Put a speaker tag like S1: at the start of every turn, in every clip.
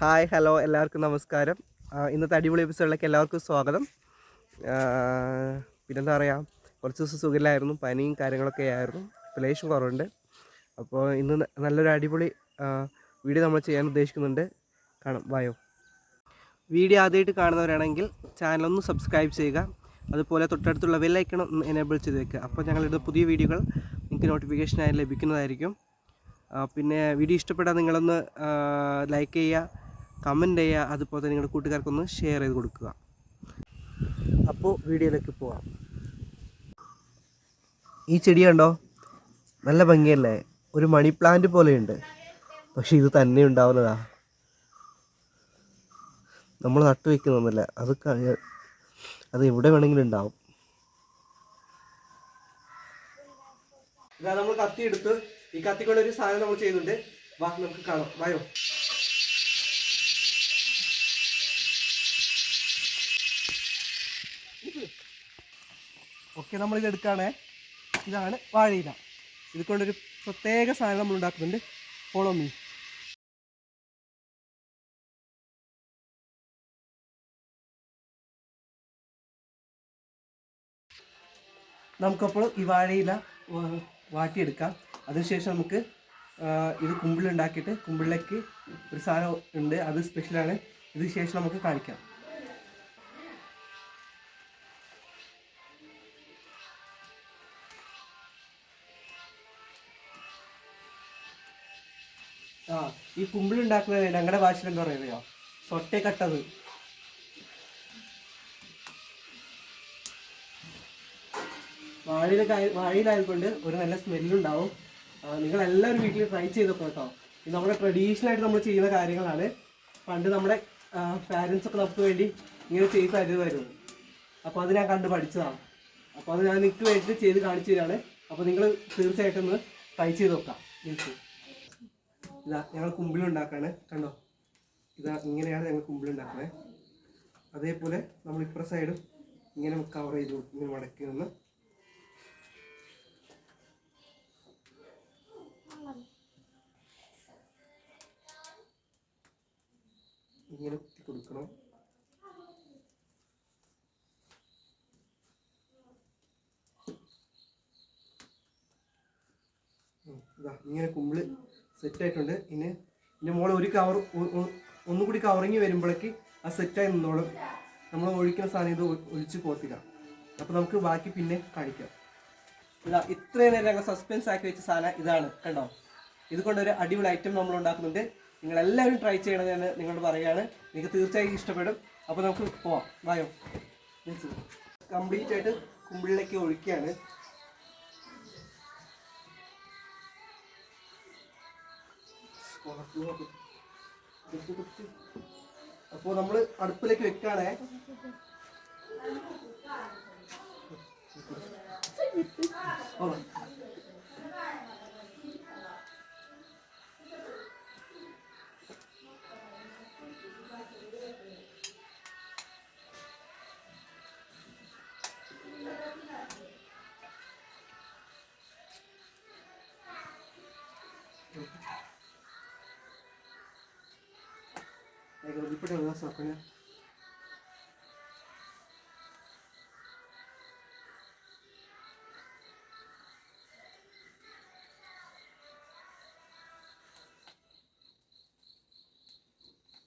S1: Hi hello എല്ലാവർക്കും നമസ്കാരം. ഇന്നത്തെ അടിപൊളി എപ്പിസോഡിലേക്ക് എല്ലാവർക്കും സ്വാഗതം. പിന്നെന്താ പറയുക കുറച്ച് ദിവസം സുഖമില്ലായിരുന്നു പനിയും കാര്യങ്ങളൊക്കെ ആയിരുന്നു ഇപ്പോൾ കുറവുണ്ട്. അപ്പോൾ ഇന്ന് നല്ലൊരു അടിപൊളി വീഡിയോ നമ്മൾ ചെയ്യാൻ ഉദ്ദേശിക്കുന്നുണ്ട്. കാണാം വായോ. വീഡിയോ ആദ്യമായിട്ട് കാണുന്നവരാണെങ്കിൽ ചാനലൊന്ന് സബ്സ്ക്രൈബ് ചെയ്യുക. അതുപോലെ തൊട്ടടുത്തുള്ള ബെല്ലൈക്കണം ഒന്ന് എനേബിൾ ചെയ്ത് വെക്കുക. അപ്പോൾ ഞങ്ങളുടെ പുതിയ വീഡിയോകൾ നിങ്ങൾക്ക് നോട്ടിഫിക്കേഷനായി ലഭിക്കുന്നതായിരിക്കും. പിന്നെ വീഡിയോ ഇഷ്ടപ്പെട്ടാൽ നിങ്ങളൊന്ന് ലൈക്ക് ചെയ്യുക. കമന്റ് ചെയ്യുക അതുപോലെ തന്നെ നിങ്ങളുടെ കൂട്ടുകാർക്കൊന്ന് ഷെയർ ചെയ്ത് കൊടുക്കുക. അപ്പോൾ വീഡിയോയിലേക്ക് പോവാം. ഈ ചെടി കണ്ടോ? നല്ല ഭംഗിയല്ലേ? ഒരു മണി പ്ലാന്റ് പോലെയുണ്ട്. പക്ഷെ ഇത് തന്നെ ഉണ്ടാവുന്നതാ. നമ്മൾ നട്ടു വയ്ക്കുന്നൊന്നുമില്ല അത് അത് എവിടെ വേണമെങ്കിലും ഉണ്ടാവും. നമ്മൾ കത്തി എടുത്ത് ഈ കത്തിക്കൊണ്ട് ഒരു സാധനം നമ്മൾ ചെയ്യുന്നുണ്ട് വാ നമുക്ക് കാണാം. വായോ. നമ്മൾ ഇത് എടുക്കുകയാണേ. ഇതാണ് വാഴയില ഇത് കൊണ്ടൊരു പ്രത്യേക സാധനം നമ്മൾ ഉണ്ടാക്കുന്നുണ്ട്. ഫോളോ മീ നമുക്കപ്പോൾ ഈ വാഴയില വാട്ടിയെടുക്കാം. അതിനുശേഷം നമുക്ക് ഇത് കുമ്പിളുണ്ടാക്കിയിട്ട് കുമ്പിളിലേക്ക് ഒരു സാധനം ഉണ്ട്. അത് സ്പെഷ്യലാണ് ഇതിന് ശേഷം നമുക്ക് കാണിക്കാം. ആ ഈ കുമ്പിളുണ്ടാക്കുന്നത് ഞങ്ങളുടെ ഭാഷയിൽ എന്താ പറയുന്നോ സൊട്ടെ കട്ടത് വാഴയിൽ വാഴയിലായതുകൊണ്ട് ഒരു നല്ല സ്മെല്ലുണ്ടാവും. നിങ്ങൾ എല്ലാവരും വീട്ടിൽ ട്രൈ ചെയ്ത് നോക്കാം കേട്ടോ. ഇത് നമ്മുടെ ട്രഡീഷണൽ ആയിട്ട് നമ്മൾ ചെയ്യുന്ന കാര്യങ്ങളാണ്. പണ്ട് നമ്മുടെ പാരൻസ് ഒക്കെ നമുക്ക് വേണ്ടി ഇങ്ങനെ ചെയ്ത് തരുമായിരുന്നു. അപ്പോൾ അത് ഞാൻ കണ്ട് പഠിച്ചതാണ്. അപ്പോൾ അത് ഞാൻ നിങ്ങൾക്ക് വേണ്ടി ചെയ്ത് കാണിച്ചു തരാണ്. അപ്പോൾ നിങ്ങൾ തീർച്ചയായിട്ടും ഒന്ന് ട്രൈ ചെയ്ത് നോക്കാം. ഞങ്ങൾ കുമ്പിളുണ്ടാക്കാണ് കണ്ടോ? ഇതാ ഇങ്ങനെയാണ് ഞങ്ങൾ കുമ്പിളുണ്ടാക്കുന്നത് അതേപോലെ നമ്മൾ ഇപ്പുറ സൈഡും ഇങ്ങനെ കവർ ചെയ്ത്. ഇങ്ങനെ മടക്കി നിന്ന് ഇങ്ങനെ കുത്തി കൊടുക്കണം. ഇതാ ഇങ്ങനെ കുമ്പിൾ സെറ്റ് ആയിട്ടുണ്ട് ഇനി ഇതിന്റെ മോളെ ഒരു കവർ ഒന്നും കൂടി കവറിങ് വരുമ്പോഴേക്ക് ആ സെറ്റായി നിന്നോളും. നമ്മൾ ഒഴിക്കുന്ന സാധനം ഇത് ഒഴിച്ച് പോത്തില്ല അപ്പോൾ നമുക്ക് ബാക്കി പിന്നെ കാണിക്കാം. ഇതാ ഇത്രയും നേരം ഞങ്ങൾ സസ്പെൻസ് ആക്കി വെച്ച സാധനം ഇതാണ് കണ്ടോ? ഇതുകൊണ്ട് ഒരു അടിപൊളി ഐറ്റം നമ്മൾ ഉണ്ടാക്കുന്നുണ്ട്. നിങ്ങൾ എല്ലാവരും ട്രൈ ചെയ്യണമെന്ന് ഞാൻ നിങ്ങളോട് പറയുകയാണ് നിങ്ങൾക്ക് തീർച്ചയായും ഇഷ്ടപ്പെടും. അപ്പോൾ നമുക്ക് പോവാം. വായോ കംപ്ലീറ്റ് ആയിട്ട് കുമ്പിളിലേക്ക് ഒഴിക്കുകയാണ്. അപ്പോൾ നമ്മൾ അടുപ്പിലേക്ക് വെക്കാണേ. ഓ. ഇവിടെ ഉള്ള സോക്കണ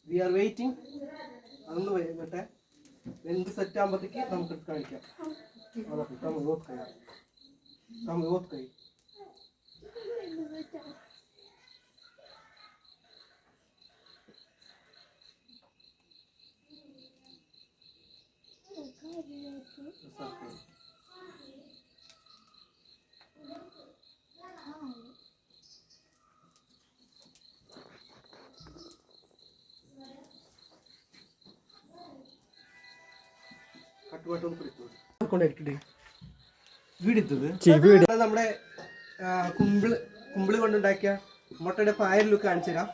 S1: വി ആർ വെയിറ്റിംഗ് അതൊന്ന് വരട്ടെ എന്ത് സെറ്റ് ആകുമ്പോഴത്തേക്ക് നമുക്ക് കാണിക്കാം. അതൊക്കെ തമിഴ് ഓത്ത് കഴിയും. തമിഴ് ഓത്ത് കഴിയും നമ്മുടെ കുമ്പിൾ കുമ്പിൾ കൊണ്ടുണ്ടാക്കിയ മുട്ടയുടെ ഫയർ ലുക്ക് കാണിച്ചു തരാം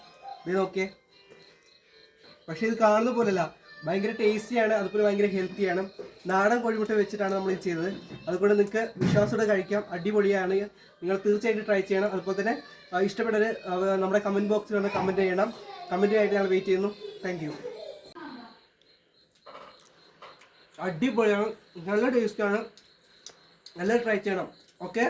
S1: ഇത് നോക്കിയേ. പക്ഷെ ഇത് കാണുന്ന പോലല്ല. ഭയങ്കര ടേസ്റ്റിയാണ് അതുപോലെ ഭയങ്കര ഹെൽത്തിയാണ് നാടൻ കോഴിമുട്ട വെച്ചിട്ടാണ് നമ്മൾ ഇത് ചെയ്തത്. അതുകൊണ്ട് നിങ്ങൾക്ക് വിശ്വാസത്തോടെ കഴിക്കാം. അടിപൊളിയാണ്. നിങ്ങൾ തീർച്ചയായിട്ടും ട്രൈ ചെയ്യണം. അതുപോലെ തന്നെ ഇഷ്ടപ്പെട്ടവർ നമ്മുടെ കമന്റ് ബോക്സിൽ വന്ന് കമന്റ് ചെയ്യണം. കമന്റ് ആയിട്ട് ഞങ്ങൾ വെയിറ്റ് ചെയ്യുന്നു. താങ്ക് യു അടിപൊളിയാണ്. നല്ല ടേസ്റ്റാണ് നല്ല ട്രൈ ചെയ്യണം. ഓക്കെ